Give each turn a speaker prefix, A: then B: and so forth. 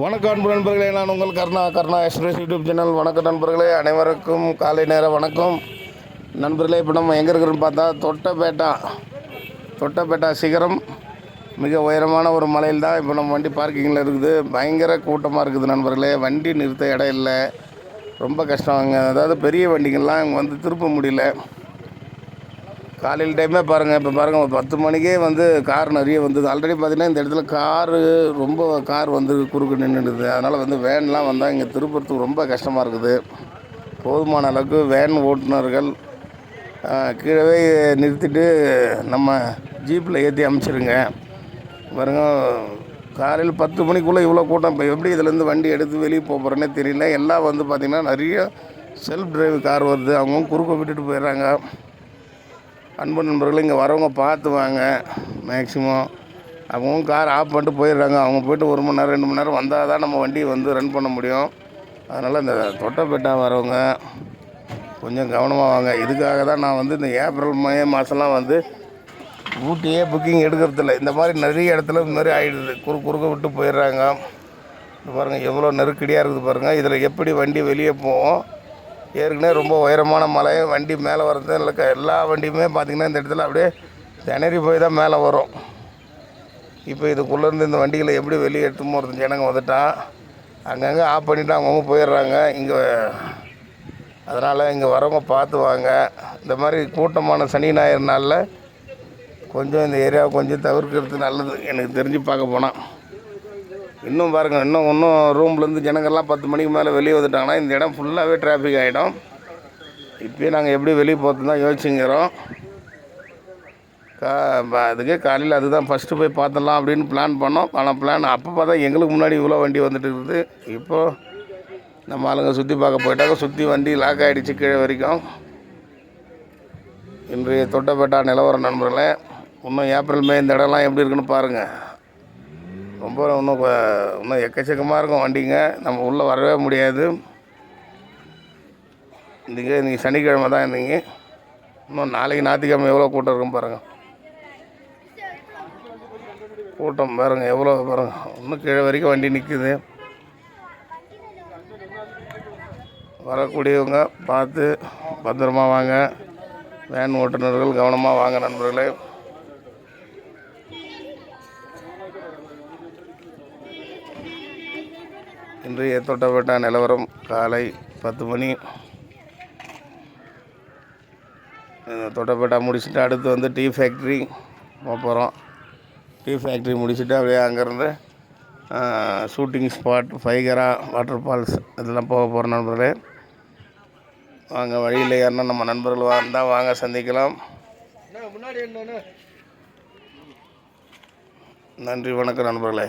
A: வணக்கம் அன்பு நண்பர்களே நான் உங்கள் Karna Karna Express YouTube channel வணக்கம் நண்பர்களே அனைவருக்கும் காலை நேர வணக்கம். நண்பர்களே இப்போ நம்ம எங்கே இருக்கிறோன்னு பார்த்தா தொட்டபேட்டா தொட்டபேட்டா சிகரம். மிக உயரமான ஒரு மலையில் தான் இப்போ நம்ம வண்டி பார்க்கிங்கில் இருக்குது. பயங்கர கூட்டமாக இருக்குது நண்பர்களே. வண்டி நிறுத்த இடம் இல்லை. ரொம்ப கஷ்டம் அங்கே. அதாவது பெரிய வண்டிகள்லாம் இங்கே வந்து திருப்ப முடியல. காலையில் டைமே பாருங்கள் இப்போ பாருங்கள் ஒரு பத்து மணிக்கே வந்து கார் நிறைய வந்தது. ஆல்ரெடி பார்த்தீங்கன்னா இந்த இடத்துல காரு ரொம்ப கார் வந்து குறுக்கு நின்றுடுது அதனால் வந்து வேன்லாம் வந்தால் இங்கே திருப்பூரத்துக்கு ரொம்ப கஷ்டமாக இருக்குது. போதுமான அளவுக்கு வேன் ஓட்டுநர்கள் கீழவே நிறுத்திட்டு நம்ம ஜீப்பில் ஏற்றி அமுச்சிருங்க. பாருங்க காலையில் பத்து மணிக்குள்ளே இவ்வளோ கூட்டம். இப்போ எப்படி இதுலேருந்து வண்டி எடுத்து வெளியே போகிறேன்னே தெரியல. எல்லாம் வந்து பார்த்திங்கன்னா நிறைய செல்ஃப் டிரைவ் கார் வருது. அவங்க குறுக்க விட்டுட்டு போயிடுறாங்க. அன்பு நண்பர்கள் இங்கே வரவங்க பார்த்து வாங்க மேக்ஸிமம் அவங்க கார் ஆஃப் பண்ணிட்டு போயிடுறாங்க. அவங்க போயிட்டு ஒரு மணி நேரம் ரெண்டு மணி நேரம் வந்தால் தான் நம்ம வண்டி வந்து ரன் பண்ண முடியும். அதனால் இந்த தொட்டப்பேட்டா வரவங்க கொஞ்சம் கவனமாக வாங்க. இதுக்காக தான் நான் வந்து இந்த ஏப்ரல் மே மாதம்லாம் வந்து ஊட்டியே புக்கிங் எடுக்கிறதில்ல. இந்த மாதிரி நிறைய இடத்துல இந்த மாதிரி ஆகிடுது குறு குறுக்க விட்டு போயிடுறாங்க. பாருங்கள் எவ்வளோ நெருக்கடியாக இருக்குது பாருங்கள் இதில் எப்படி வண்டி வெளியே போவோம் ஏற்கனவே ரொம்ப உயரமான மலை வண்டி மேலே வர்றது இல்லை எல்லா வண்டியுமே பார்த்திங்கன்னா இந்த இடத்துல அப்படியே திணறி போய் தான் மேலே வரும். இப்போ இதுக்குள்ளேருந்து இந்த வண்டிகளை எப்படி வெளியே எடுத்து போகிறது ஜனங்க வந்துட்டான் அங்கங்கே ஆஃப் பண்ணிவிட்டு அவங்கவுங்க போயிடுறாங்க. இங்கே அதனால் இங்கே வரவங்க பார்த்து வாங்க இந்த மாதிரி கூட்டமான சனி ஞாயிறு நாளில் கொஞ்சம் இந்த ஏரியாவை கொஞ்சம் தவிர்க்கிறது நல்லது. எனக்கு தெரிஞ்சு பார்க்க போனால். இன்னும் பாருங்கள் இன்னும் இன்னும் ரூம்லேருந்து ஜனங்கள்லாம் பத்து மணிக்கு மேலே வெளியே வந்துட்டாங்கன்னா இந்த இடம் ஃபுல்லாகவே டிராஃபிக் ஆகிடும் இப்போயே நாங்கள் எப்படி வெளியே போகிறது தான் யோசிச்சுங்கிறோம். கா அதுக்கே காலையில் அதுதான் ஃபஸ்ட்டு போய் பார்த்துடலாம் அப்படின்னு பிளான் பண்ணோம். ஆனால் பிளான் அப்போ பார்த்தா எங்களுக்கு முன்னாடி இவ்வளோ வண்டி வந்துட்டு இருக்குது. இப்போது நம்ம ஆளுங்க சுற்றி பார்க்க போயிட்டாங்க. சுற்றி வண்டி லாக் ஆகிடுச்சு கீழே வரைக்கும். இன்றைய தொட்டப்பேட்டா நிலவரம் நண்பர்களே இன்னும் ஏப்ரல் மே இந்த இடம்லாம் எப்படி இருக்குன்னு பாருங்கள் அப்புறம் இன்னும் இன்னும் எக்கச்சக்கமாக இருக்கும் வண்டிங்க. நம்ம உள்ளே வரவே முடியாது. இன்றைக்கி இன்றைக்கி சனிக்கிழமை தான் இருந்தீங்க இன்னும் நாளைக்கு ஞாயிற்றுக்கிழமை எவ்வளோ கூட்டம் இருக்கும் பாருங்கள் கூட்டம் பாருங்கள் எவ்வளோ பாருங்கள் இன்னும் கீழே வரைக்கும் வண்டி நிற்குது வரக்கூடியவங்க பார்த்து பத்திரமா வாங்க. வேன் ஓட்டுநர்கள் கவனமாக வாங்க நண்பர்களே. இன்றைய தொட்டப்பேட்டா நிலவரம் காலை பத்து மணி. இந்த முடிச்சுட்டு அடுத்து வந்து டீ ஃபேக்ட்ரி போக போகிறோம் டீ ஃபேக்ட்ரி முடிச்சுட்டு அப்படியே அங்கேருந்து shooting spot Pykara water falls இதெல்லாம் போக போகிற நண்பர்களே. வாங்க வழியில் யாருன்னா நம்ம நண்பர்கள் வந்தால் வாங்க சந்திக்கலாம். நன்றி வணக்கம் நண்பர்களே.